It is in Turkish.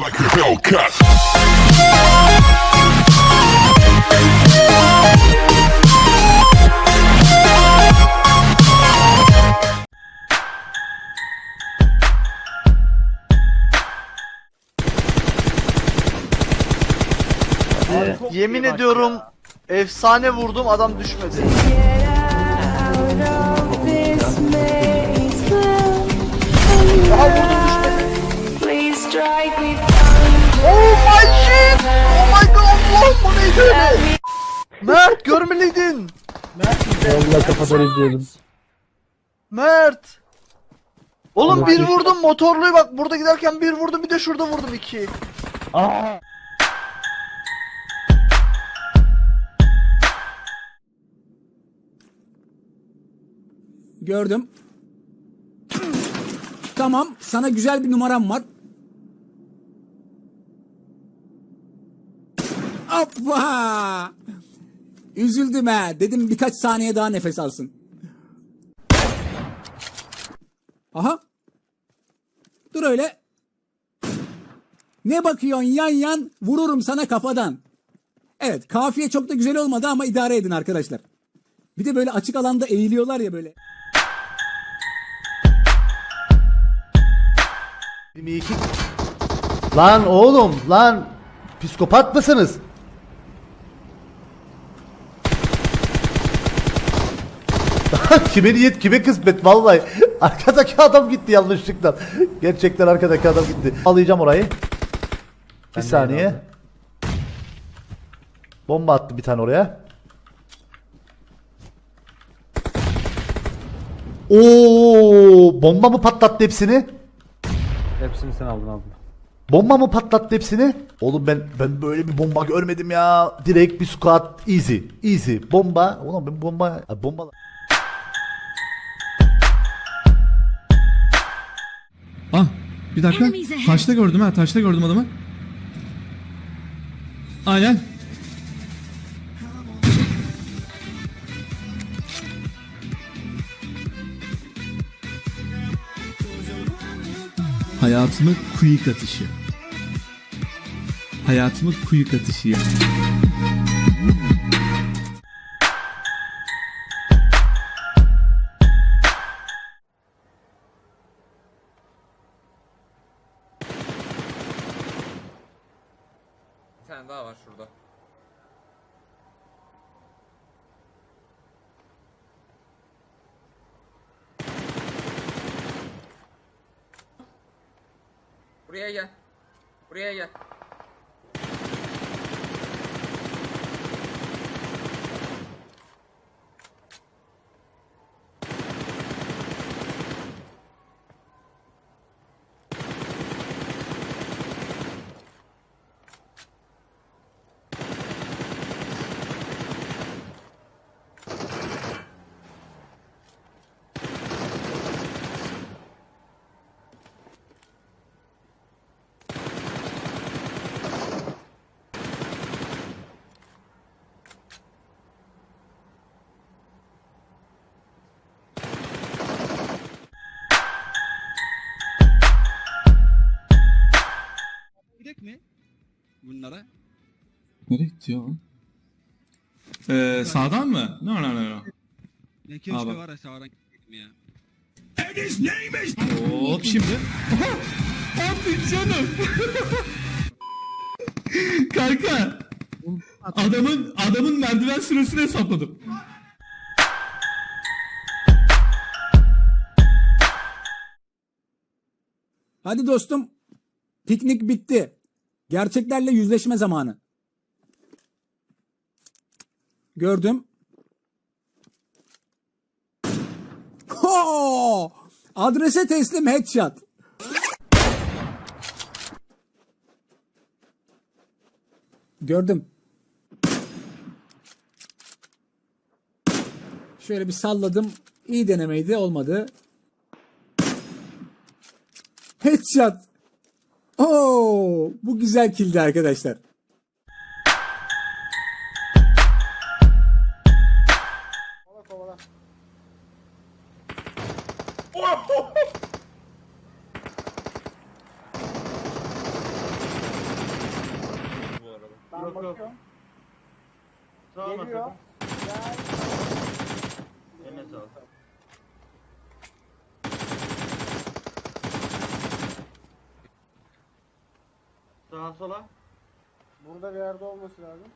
like a Hellcat. Yemin ediyorum efsane vurdum adam düşmedi. Aha vurdum Mert görmeliydin. Vallahi kafadan izliyordum. Mert. Oğlum bir vurdum motorluyu bak burada giderken bir vurdum bir de şurada vurdum iki. Gördüm. Tamam, sana güzel bir numaram var. Hoppa! Üzüldüm ha. Dedim birkaç saniye daha nefes alsın. Aha. Dur öyle. Ne bakıyorsun yan yan vururum sana kafadan. Evet kafiye çok da güzel olmadı ama idare edin arkadaşlar. Bir de böyle açık alanda eğiliyorlar ya böyle. Lan oğlum lan psikopat mısınız? kime niyet kime kısmet vallahi. Arkadaki adam gitti yanlışlıkla. Gerçekten arkadaki adam gitti. Alayacağım orayı. Bir saniye. Bomba attı bir tane oraya. Oo, bomba mı patlattı hepsini? Hepsini sen aldın abi. Bomba mı patlattı hepsini? Oğlum ben ben böyle bir bomba görmedim ya. Direkt bir squat easy. Easy. Bomba. Oğlum ben bomba bomba bir dakika. Taşta gördüm ha taşta gördüm adamı. Aynen. Hayatımı quick atışı. Hayatımı quick atışı ya. Tane daha var şurada. Buraya gel. Buraya gel. Bunlara. Nereye gitti ya? Ee, sağdan mı? No no no no. Ne keşke Abi. var ya sağdan gidelim ya. Hop şimdi. Abi canım. Kanka. Adamın adamın merdiven süresini hesapladım. Hadi dostum. Piknik bitti. Gerçeklerle yüzleşme zamanı. Gördüm. Ho! Adrese teslim headshot. Gördüm. Şöyle bir salladım. İyi denemeydi olmadı. Headshot. Oo, bu güzel kildi arkadaşlar. bakıyorum. Geliyor. Eline sağlık. Sağa sola. Burada bir yerde olması lazım.